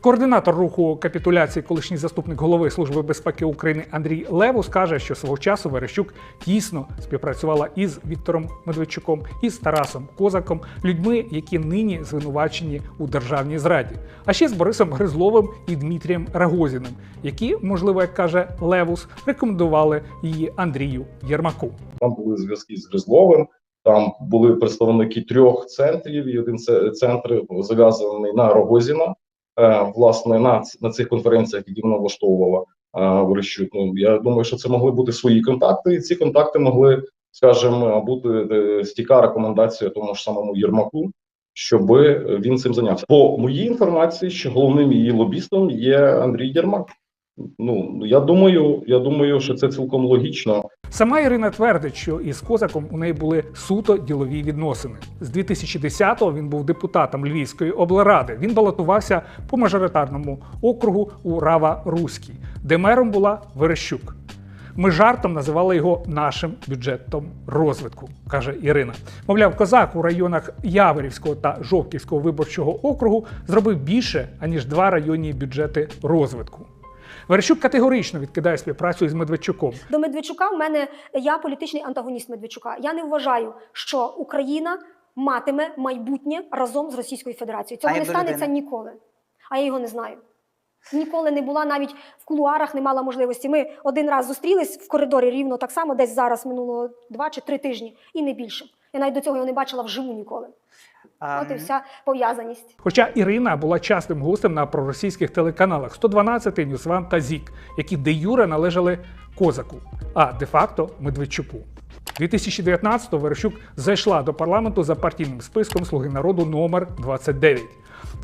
Координатор руху капітуляції, колишній заступник голови Служби безпеки України Андрій Левус каже, що свого часу Верещук тісно співпрацювала із Віктором Медведчуком і з Тарасом Козаком, людьми, які нині звинувачені у державній зраді, а ще з Борисом Гризловим і Дмитрієм Рагозіним, які, можливо, як каже Левус, рекомендували її Андрію Єрмаку. Там були зв'язки з Гризловим, там були представники трьох центрів, один це- центр зав'язаний на Рогозіна. Е, власне, на, на цих конференціях, які вона влаштовувала в Верещук. Ну, я думаю, що це могли бути свої контакти, і ці контакти могли, скажімо, бути е, стіка рекомендація тому ж самому Єрмаку, щоб він цим зайнявся. По моїй інформації, що головним її лобістом є Андрій Єрмак. Ну я думаю, я думаю, що це цілком логічно. Сама Ірина твердить, що із Козаком у неї були суто ділові відносини. З 2010-го він був депутатом Львівської облради. Він балотувався по мажоритарному округу у Рава Руській, де мером була Верещук. Ми жартом називали його нашим бюджетом розвитку, каже Ірина. Мовляв, козак у районах Яворівського та Жовківського виборчого округу зробив більше, аніж два районні бюджети розвитку. Верещук категорично відкидає співпрацю із Медведчуком. До Медведчука в мене я політичний антагоніст Медведчука. Я не вважаю, що Україна матиме майбутнє разом з Російською Федерацією. Цього А не станеться людини? ніколи. А я його не знаю. Ніколи не була навіть в кулуарах, не мала можливості. Ми один раз зустрілись в коридорі рівно так само, десь зараз минуло два чи три тижні, і не більше. Я навіть до цього його не бачила вживу ніколи. А, От і вся пов'язаність. Хоча Ірина була частим гостем на проросійських телеканалах 112, Ньюсван та ЗІК, які де юре належали Козаку, а де-факто Медведчуку. 2019-го Верещук зайшла до парламенту за партійним списком Слуги народу номер 29.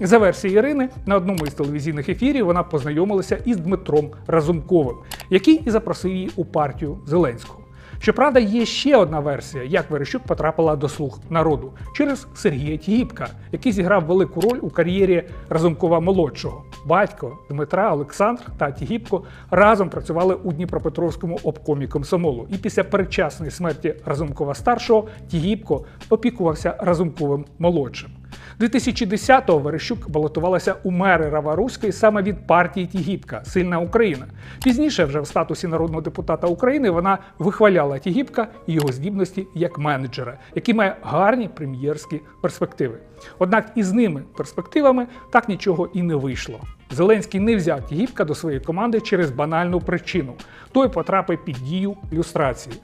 За версією Ірини, на одному із телевізійних ефірів вона познайомилася із Дмитром Разумковим, який і запросив її у партію Зеленського. Щоправда, є ще одна версія, як Верещук потрапила до слуг народу через Сергія Тігіпка, який зіграв велику роль у кар'єрі Разумкова молодшого. Батько Дмитра, Олександр та Тігіпко разом працювали у Дніпропетровському обкомі комсомолу. І після передчасної смерті Разумкова старшого Тігіпко опікувався Разумковим молодшим. 2010-го Верещук балотувалася у мери Раваруської саме від партії Тігіпка Сильна Україна. Пізніше, вже в статусі народного депутата України, вона вихваляла Тігіпка і його здібності як менеджера, який має гарні прем'єрські перспективи. Однак із ними перспективами так нічого і не вийшло. Зеленський не взяв Тігіпка до своєї команди через банальну причину. Той потрапив під дію люстрації.